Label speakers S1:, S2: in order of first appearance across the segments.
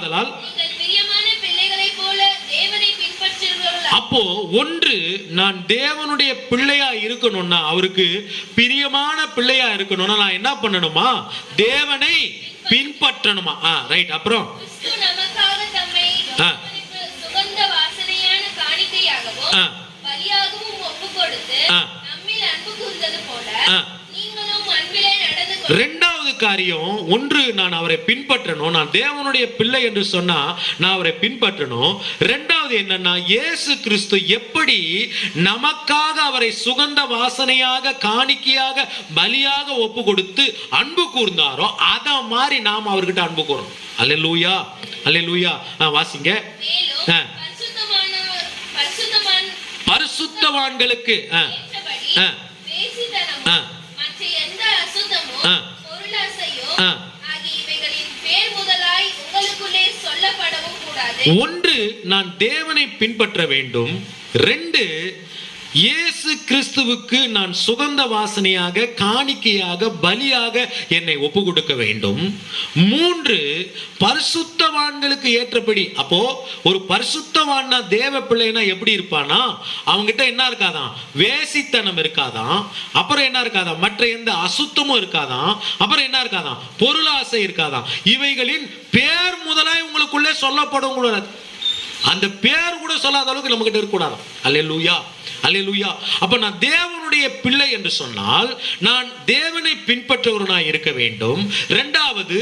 S1: ஆதலால் அப்போ ஒன்று நான் தேவனுடைய பிள்ளையா இருக்கணும்னா அவருக்கு பிரியமான பிள்ளையா இருக்கணும்னா நான் என்ன பண்ணணுமா? தேவனை பின்பற்றணுமா? ஆ ரைட் அப்புறம்?
S2: கிறிஸ்து
S1: காரியம் ஒன்று நான் அவரை பின்பற்றணும் நான் தேவனுடைய பிள்ளை என்று சொன்னா நான் அவரை பின்பற்றணும் ரெண்டாவது என்னன்னா இயேசு கிறிஸ்து எப்படி நமக்காக அவரை சுகந்த வாசனையாக காணிக்கையாக பலியாக ஒப்பு கொடுத்து அன்பு கூர்ந்தாரோ அதை மாதிரி நாம் அவர்கிட்ட அன்பு கூறணும். அல்ல
S2: லூயா
S1: அல்ல
S2: லூயா வாசிங்க
S1: பரிசுத்தவான்களுக்கு ஆ ஆ. ஒன்று நான் தேவனை பின்பற்ற வேண்டும். ரெண்டு இயேசு கிறிஸ்துவுக்கு நான் சுகந்த வாசனையாக காணிக்கையாக பலியாக என்னை ஒப்பு கொடுக்க வேண்டும். மூன்று பரிசுத்தவான்களுக்கு ஏற்றபடி அப்போ ஒரு பரிசுத்தவான்னா தேவ பிள்ளைனா எப்படி இருப்பானா? அவங்ககிட்ட என்ன இருக்காதான் வேசித்தனம் இருக்காதான் அப்புறம் என்ன இருக்காதான் மற்ற எந்த அசுத்தமும் இருக்காதான் அப்புறம் என்ன இருக்காதான் பொருளாசை இருக்காதான் இவைகளின் பேர் சொல்லப்படும் அந்த பேர் கூட சொல்லாத அளவுக்கு நம்ம கிட்ட இருக்கக்கூடாது. அல்லேலூயா அல்லேலூயா. அப்ப நான் தேவனுடைய பிள்ளை என்று சொன்னால் நான் தேவனை பின்பற்றுவனாய் இருக்க வேண்டும். இரண்டாவது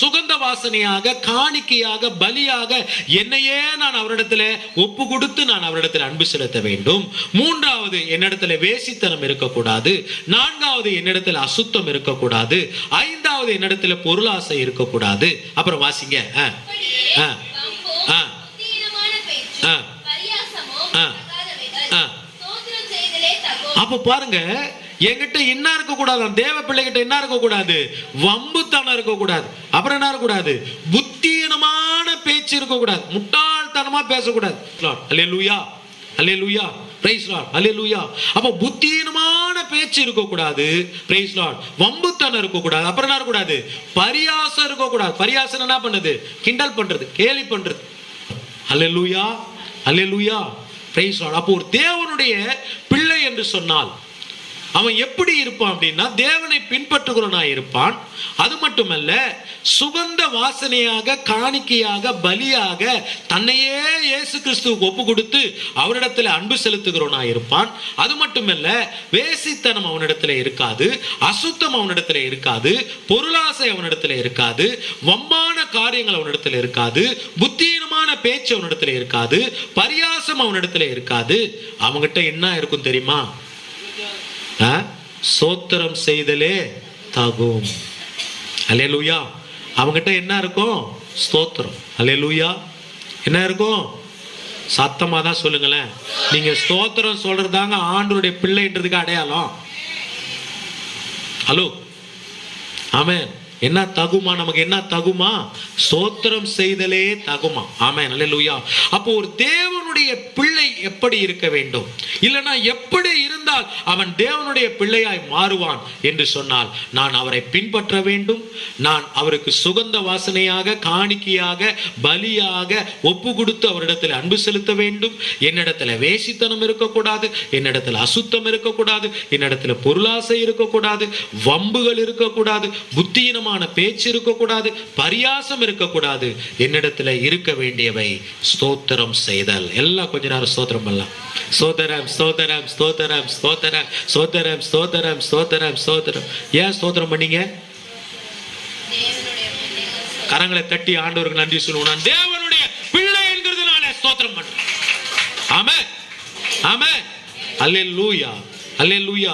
S1: சுகந்த வாசனையாக காணிக்கையாக பலியாக என்னையே நான் அவரிடத்துல ஒப்பு கொடுத்து நான் அவரிடத்துல அன்பு செலுத்த வேண்டும். மூன்றாவது என்னிடத்துல வேசித்தனம் இருக்கக்கூடாது. நான்காவது என்னிடத்துல அசுத்தம் இருக்கக்கூடாது. இரண்டாவது என்னிடத்துல பொருளாசை இருக்கக்கூடாது. அப்புறம் வாசிங்க. அப்ப பாருங்க என்கிட்ட என்ன இருக்கக்கூடாது தேவ பிள்ளைகிட்ட என்ன இருக்கக்கூடாது? வம்புத்தனம் இருக்கக்கூடாது. அப்புறம் என்ன இருக்கக்கூடாது? புத்தீனமான பேச்சு இருக்கக்கூடாது. முட்டாள்தனமா பேசக்கூடாது. அல்லே லூயா பிரைஸ் லார்ட் அல்லே லூயா அப்போ புத்தியீனமான பேச்சு இருக்கக்கூடாது. பிரைஸ் லார்ட் வம்புத்தனம் இருக்கக்கூடாது. அப்புறம் என்ன இருக்கக்கூடாது? பரியாசம் இருக்கக்கூடாது. பரியாசம் என்ன பண்ணுது? கிண்டல் பண்ணுறது கேலி பண்ணுறது அல்லே லூயா அல்லே லூயா பிரைஸ் லார்ட் அப்போ ஒரு தேவனுடைய பிள்ளை என்று சொன்னால் அவன் எப்படி இருப்பான் அப்படின்னா தேவனை பின்பற்றுகிறவனா இருப்பான். அது மட்டுமல்ல சுகந்த வாசனையாக காணிக்கையாக பலியாக தன்னையே இயேசு கிறிஸ்துவுக்கு ஒப்பு கொடுத்து அவரிடத்துல அன்பு செலுத்துகிறவனா இருப்பான். அது மட்டுமல்ல வேசித்தனம் அவனிடத்துல இருக்காது அசுத்தம் அவனிடத்துல இருக்காது பொருளாசை அவனிடத்துல இருக்காது வம்மான காரியங்கள் அவனிடத்துல இருக்காது புத்தீனமான பேச்சு அவனிடத்துல இருக்காது பரியாசம் அவனிடத்துல இருக்காது. அவன்கிட்ட என்ன இருக்கும் தெரியுமா? சோத்திரம் செய்தலே தகும். அல்லேலூயா. அவங்ககிட்ட என்ன இருக்கும்? ஸ்தோத்திரம். அல்லேலூயா. என்ன இருக்கும்? சத்தமாக தான் சொல்லுங்களேன். நீங்கள் ஸ்தோத்திரம் சொல்கிறது தாங்க ஆண்டவருடைய பிள்ளைன்றதுக்கு அடையாளம். ஹலோ. ஆமே என்ன தகுமா? நமக்கு என்ன தகுமா? சோத்திரம் செய்தலே தகுமா. ஆமே நல்ல லூயா அப்போ ஒரு தேவனுடைய பிள்ளை எப்படி இருக்க வேண்டும்? இல்லைன்னா எப்படி இருந்தால் அவன் தேவனுடைய பிள்ளையாய் மாறுவான் என்று சொன்னால் நான் அவரை பின்பற்ற வேண்டும். நான் அவருக்கு சுகந்த வாசனையாக காணிக்கையாக பலியாக ஒப்பு கொடுத்து அவரிடத்தில் அன்பு செலுத்த வேண்டும். என்னிடத்துல வேசித்தனம் இருக்கக்கூடாது என்னிடத்துல அசுத்தம் இருக்கக்கூடாது என்னிடத்துல பொருளாசை இருக்கக்கூடாது வம்புகள் இருக்கக்கூடாது புத்தீனமான பேச்சு இருக்கக்கூடாது பரியாசம் இருக்கக்கூடாது. என்னிடத்துல இருக்க வேண்டியவை ஸ்தோத்திரம் செய்தல். எல்லாம் கொஞ்ச நேரம் ஸ்தோத்திரம் பண்ணலாம். ஸ்தோத்திரம் ஸ்தோத்திரம் ஸ்தோத்திரம் ஸ்தோத்திரம் ஸ்தோத்திரம் ஸ்தோத்திரம் ஸ்தோத்திரம் ஸ்தோத்திரம். ஏன் ஸ்தோத்திரம் பண்ணீங்க? கரங்களை தட்டி ஆண்டவருக்கு நன்றி சொல்லுவோம். நான் தேவனுடைய பிள்ளை என்கிறதுனால ஸ்தோத்திரம் பண்றேன் அல்லே லூயா அல்லே லூயா